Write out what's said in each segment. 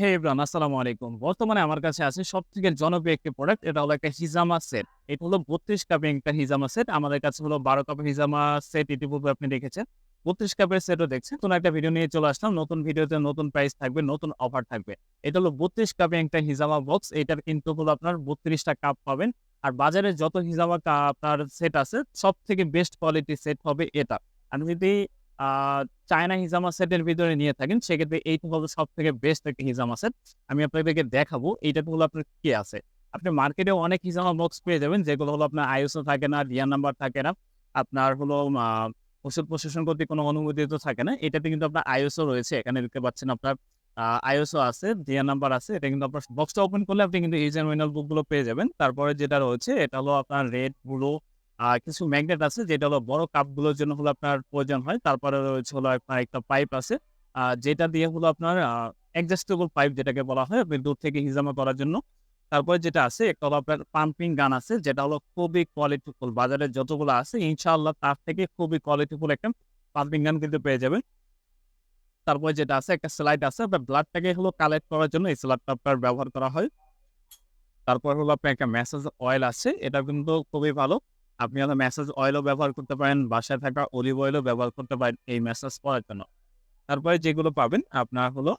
হে ইব্রান আসসালামু আলাইকুম। বর্তমানে আমার কাছে আছে সব থেকে জনপ্রিয় একটি প্রোডাক্ট এটা হলো একটা হিজামা সেট এটা হলো বত্রিশ কাপের একটা হিজামা সেট আমাদের কাছে হলো বারো কাপের হিজামা সেট ইতিপূর্বে আপনি দেখেছেন। বত্রিশ কাপের সেটও দেখছেন। নতুন একটা ভিডিও নিয়ে চলে আসলাম। নতুন ভিডিওতে নতুন প্রাইস থাকবে, নতুন অফার থাকবে। এটা হলো বত্রিশ কাপের একটা হিজামা বক্স এটার কিন্তু হলো আপনার বত্রিশটা কাপ পাবেন। আর বাজারে যত হিজামা কা- আপনার সেট আছে সব থেকে বেস্ট কোয়ালিটি সেট হবে এটা। আর যদি চায়না হিজামা সেটের ভিতরে নিয়ে থাকেন, সেক্ষেত্রে এইটা হলো সব থেকে বেস্ট একটা হিজামা সেট আমি আপনাদেরকে দেখাবো এইটাতে হলো আপনার কি আছে। আপনি মার্কেটে অনেক হিজামা বক্স পেয়ে যাবেন, যেগুলো হলো আপনার আইএসও থাকে না ডিআর নাম্বার থাকে না। আপনার হলো ওষুধ প্রশাসন করতে কোনো অনুমতি তো থাকে না। এটাতে কিন্তু আপনার আইএসও রয়েছে, এখানে দেখতে পাচ্ছেন আপনার আইএসও আছে ডিআর নাম্বার আছে, এটা কিন্তু আপনার বক্সটা ওপেন করলে আপনি কিন্তু এন্ড উইনাল বুকগুলো পেয়ে যাবেন। তারপরে যেটা রয়েছে, এটা হলো আপনার রেড ব্লু কিছু ম্যাগনেট আছে যেটা হলো বড় কাপগুলোর জন্য হলো আপনার প্রয়োজন হয়। তারপরে রয়েছে হলো আপনার একটা পাইপ আছে। যেটা দিয়ে হলো আপনার অ্যাডজাস্টেবল পাইপ যেটাকে বলা হয়, আপনি দূর থেকে হিজামা করার জন্য। তারপরে যেটা আছে, একটা হলো আপনার পাম্পিং গান আছে, যেটা হলো খুবই কোয়ালিটিফুল বাজারে যতগুলো আছে, ইনশাআল্লাহ তার থেকে খুবই কোয়ালিটিফুল একটা পাম্পিং গান কিন্তু পেয়ে যাবেন। তারপরে যেটা আছে, একটা স্লাইড আছে, আপনার ব্লাডটাকে হলো কালেক্ট করার জন্য এই স্লাইডটা আপনার ব্যবহার করা হয়। তারপর হলো আপনার একটা ম্যাসাজ অয়েল আছে, এটা কিন্তু খুবই ভালো। আপনি হলো ম্যাসাজ অয়েলও ব্যবহার করতে পারেন, বাসায় থাকা অলিভ অয়েলও ব্যবহার করতে পারেন এই ম্যাসাজ করার জন্য। তারপরে যেগুলো পাবেন, আপনার হলো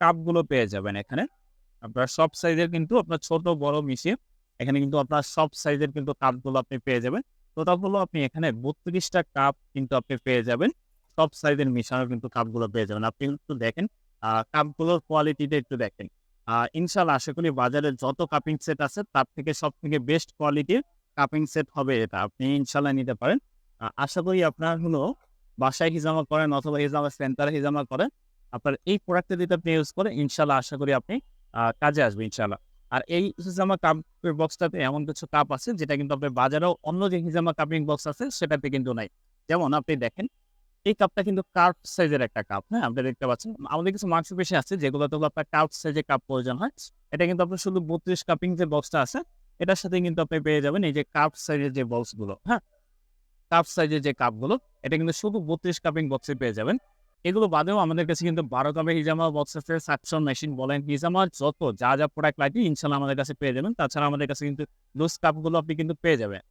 কাপগুলো পেয়ে যাবেন এখানে। আপনার সব সাইজের কিন্তু আপনার ছোট, বড় মিশিয়ে এখানে কিন্তু আপনার সব সাইজের কিন্তু কাপগুলো আপনি পেয়ে যাবেন। টোটাল হলো আপনি এখানে বত্রিশটা কাপ কিন্তু আপনি পেয়ে যাবেন। সব সাইজের মিশানো কিন্তু কাপগুলো পেয়ে যাবেন। আপনি একটু দেখেন কাপগুলোর কোয়ালিটিটা একটু দেখেন। ইনশাল্লাহ আশা করি বাজারে যত কাপিং সেট আছে, তার থেকে সব থেকে বেস্ট কোয়ালিটির কাপিং সেট হবে এটা, আপনি ইনশাল্লাহ নিতে পারেন। আশা করি আপনার হলো বাসায় হিজামা করেন অথবা হিজামা সেন্টারে হিজামা করেন, আপনার এই প্রোডাক্টটা যদি আপনি ইউজ করেন, ইনশাল্লাহ আশা করি আপনি কাজে আসবে ইনশাল্লাহ। আর এই হিজামা কাপের বক্সটাতে এমন কিছু কাপ আছে, যেটা কিন্তু আপনার বাজারেও অন্য যে হিজামা কাপিং বক্স আছে, সেটাতে কিন্তু নাই। যেমন আপনি দেখেন, এই কাপটা কিন্তু কার্ভ সাইজের একটা কাপ হ্যাঁ? আপনি দেখতে পাচ্ছেন। আমাদের কিছু মাংস পেশি আছে, যেগুলোতে হলো আপনার কার্ভ সাইজের কাপ প্রয়োজন হয়। এটা কিন্তু আপনার শুধু বত্রিশ কাপিং যে বক্সটা আছে এটার সাথে কিন্তু আপনি পেয়ে যাবেন এই যে কাপ সাইজের যে বক্সগুলো হ্যাঁ? কাপ সাইজের যে কাপগুলো এটা কিন্তু শুধু বত্রিশ কাপিং বক্সে পেয়ে যাবেন। এগুলো বাদেও আমাদের কাছে কিন্তু বারো কাপের হিজামা বক্স আছে সাকশন মেশিন বলেন হিজামা যত, যা যা প্রোডাক্ট লাগে, ইনশাল্লাহ আমাদের কাছে পেয়ে যাবেন। তাছাড়া আমাদের কাছে কিন্তু লুজ কাপগুলো আপনি কিন্তু পেয়ে যাবেন।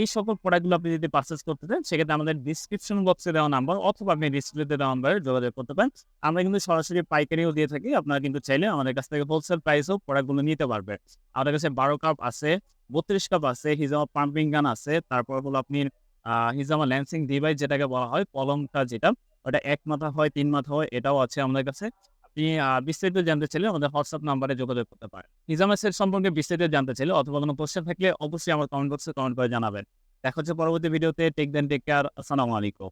এই সকল প্রোডাক্টগুলো আপনি যদি পারচেস করতে চান, সেক্ষেত্রে আমাদের ডিসক্রিপশন বক্সে দেওয়া নাম্বার অথবা আপনি ডিসপ্লেতে দেওয়া নাম্বারে যোগাযোগ করতে পারেন। আমরা কিন্তু সরাসরি পাইকারিও দিয়ে থাকি, আপনারা কিন্তু চাইলে আমাদের কাছ থেকে হোলসেল প্রাইসেও প্রোডাক্টগুলো নিতে পারবেন। আমাদের কাছে বারো কাপ আছে, বত্রিশ কাপ আছে, হিজামা পাম্পিং গান আছে, তারপর হলো আপনি হিজামা ল্যান্সিং ডিভাইস যেটাকে বলা হয়, কলমটা যেটা, ওটা এক মাথা হয়, তিন মাথা হয়, এটাও আছে আমাদের কাছে। আপনি বিস্তারিত জানতে চাইলে আমাদের হোয়াটসঅ্যাপ নাম্বারে যোগাযোগ করতে পারেন। নিজামের সেট সম্পর্কে বিস্তারিত জানতে চাইলে অথবা কোনো কোশ্চেন থাকলে অবশ্যই আমার কমেন্ট বক্সে কমেন্ট করে জানাবেন। দেখা হচ্ছে পরবর্তী ভিডিওতে টেক দেন টেক কেয়ার আসসালামু আলাইকুম।